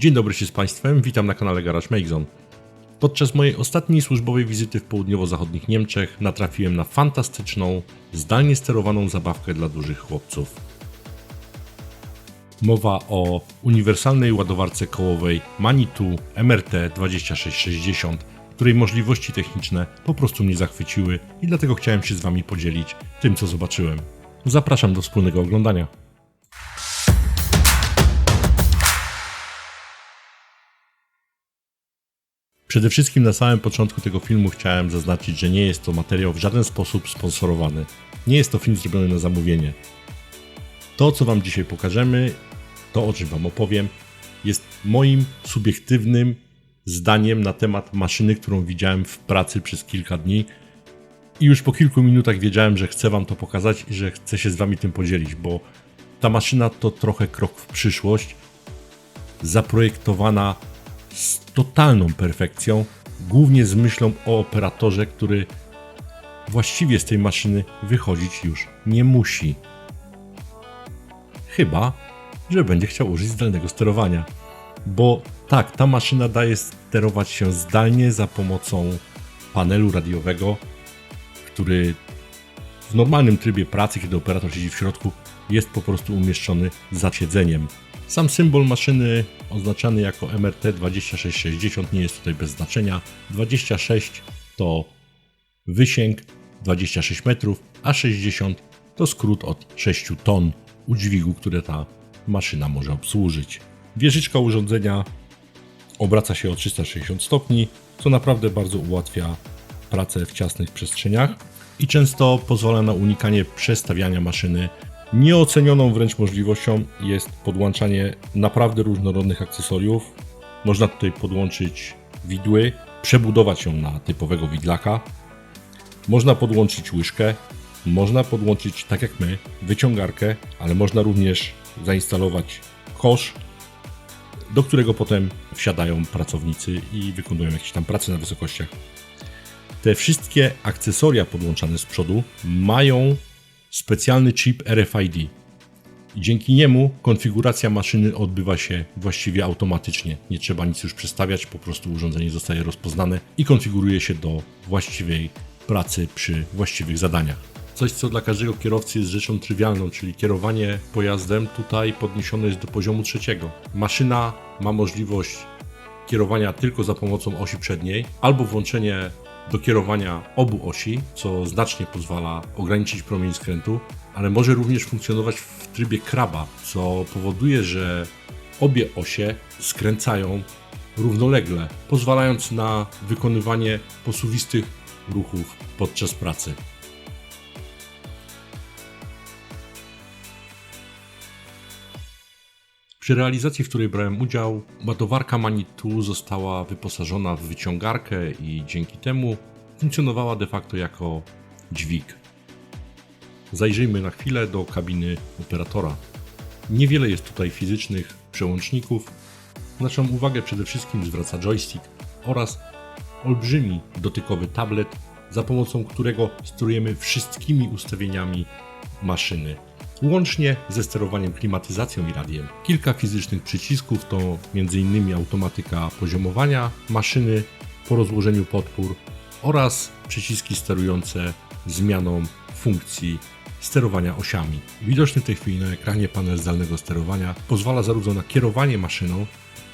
Dzień dobry się z Państwem, witam na kanale Garage Make Podczas mojej ostatniej służbowej wizyty w południowo-zachodnich Niemczech natrafiłem na fantastyczną, zdalnie sterowaną zabawkę dla dużych chłopców. Mowa o uniwersalnej ładowarce kołowej Manitou MRT 2660, której możliwości techniczne po prostu mnie zachwyciły i dlatego chciałem się z Wami podzielić tym, co zobaczyłem. Zapraszam do wspólnego oglądania. Przede wszystkim na samym początku tego filmu chciałem zaznaczyć, że nie jest to materiał w żaden sposób sponsorowany. Nie jest to film zrobiony na zamówienie. To, co Wam dzisiaj pokażemy, to o czym Wam opowiem, jest moim subiektywnym zdaniem na temat maszyny, którą widziałem w pracy przez kilka dni. I już po kilku minutach wiedziałem, że chcę Wam to pokazać i że chcę się z Wami tym podzielić, bo ta maszyna to trochę krok w przyszłość, zaprojektowana z totalną perfekcją, głównie z myślą o operatorze, który właściwie z tej maszyny wychodzić już nie musi. Chyba, że będzie chciał użyć zdalnego sterowania. Bo tak, ta maszyna daje sterować się zdalnie za pomocą panelu radiowego, który w normalnym trybie pracy, kiedy operator siedzi w środku, jest po prostu umieszczony za siedzeniem. Sam symbol maszyny oznaczany jako MRT 2660 nie jest tutaj bez znaczenia. 26 to wysięg 26 metrów, a 60 to skrót od 6 ton udźwigu, które ta maszyna może obsłużyć. Wieżyczka urządzenia obraca się o 360 stopni, co naprawdę bardzo ułatwia pracę w ciasnych przestrzeniach i często pozwala na unikanie przestawiania maszyny Nieocenioną wręcz możliwością jest podłączanie naprawdę różnorodnych akcesoriów. Można tutaj podłączyć widły, przebudować ją na typowego widlaka. Można podłączyć łyżkę, można podłączyć, tak jak my, wyciągarkę, ale można również zainstalować kosz, do którego potem wsiadają pracownicy i wykonują jakieś tam prace na wysokościach. Te wszystkie akcesoria podłączane z przodu mają specjalny chip RFID. Dzięki niemu konfiguracja maszyny odbywa się właściwie automatycznie. Nie trzeba nic już przestawiać, po prostu urządzenie zostaje rozpoznane i konfiguruje się do właściwej pracy przy właściwych zadaniach. Coś, co dla każdego kierowcy jest rzeczą trywialną, czyli kierowanie pojazdem tutaj podniesione jest do poziomu trzeciego. Maszyna ma możliwość kierowania tylko za pomocą osi przedniej albo włączenie do kierowania obu osi, co znacznie pozwala ograniczyć promień skrętu, ale może również funkcjonować w trybie kraba, co powoduje, że obie osie skręcają równolegle, pozwalając na wykonywanie posuwistych ruchów podczas pracy. Przy realizacji, w której brałem udział, ładowarka Manitou została wyposażona w wyciągarkę i dzięki temu funkcjonowała de facto jako dźwig. Zajrzyjmy na chwilę do kabiny operatora. Niewiele jest tutaj fizycznych przełączników. Naszą uwagę przede wszystkim zwraca joystick oraz olbrzymi dotykowy tablet, za pomocą którego sterujemy wszystkimi ustawieniami maszyny łącznie ze sterowaniem klimatyzacją i radiem. Kilka fizycznych przycisków to m.in. automatyka poziomowania maszyny po rozłożeniu podpór oraz przyciski sterujące zmianą funkcji sterowania osiami. Widoczny w tej chwili na ekranie panel zdalnego sterowania pozwala zarówno na kierowanie maszyną,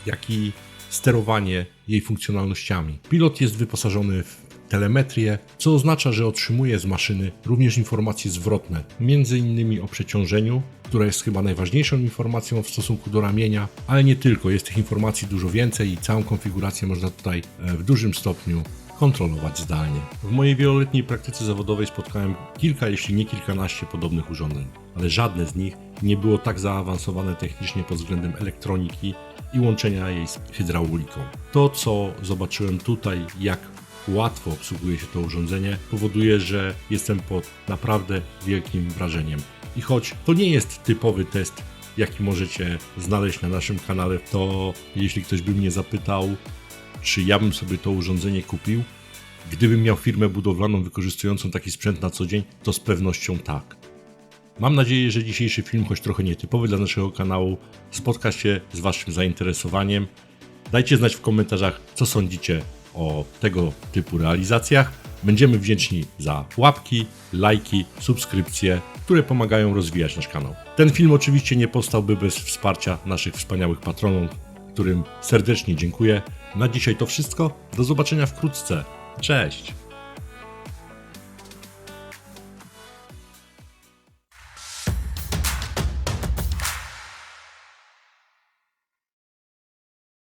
jak i sterowanie jej funkcjonalnościami. Pilot jest wyposażony w telemetrię, co oznacza, że otrzymuje z maszyny również informacje zwrotne, m.in. o przeciążeniu, która jest chyba najważniejszą informacją w stosunku do ramienia, ale nie tylko, jest tych informacji dużo więcej i całą konfigurację można tutaj e, w dużym stopniu kontrolować zdalnie. W mojej wieloletniej praktyce zawodowej spotkałem kilka, jeśli nie kilkanaście podobnych urządzeń, ale żadne z nich nie było tak zaawansowane technicznie pod względem elektroniki i łączenia jej z hydrauliką. To, co zobaczyłem tutaj, jak łatwo obsługuje się to urządzenie, powoduje, że jestem pod naprawdę wielkim wrażeniem. I choć to nie jest typowy test, jaki możecie znaleźć na naszym kanale, to jeśli ktoś by mnie zapytał, czy ja bym sobie to urządzenie kupił, gdybym miał firmę budowlaną wykorzystującą taki sprzęt na co dzień, to z pewnością tak. Mam nadzieję, że dzisiejszy film, choć trochę nietypowy dla naszego kanału, spotka się z Waszym zainteresowaniem. Dajcie znać w komentarzach, co sądzicie o tego typu realizacjach. Będziemy wdzięczni za łapki, lajki, subskrypcje, które pomagają rozwijać nasz kanał. Ten film oczywiście nie powstałby bez wsparcia naszych wspaniałych patronów, którym serdecznie dziękuję. Na dzisiaj to wszystko. Do zobaczenia wkrótce. Cześć!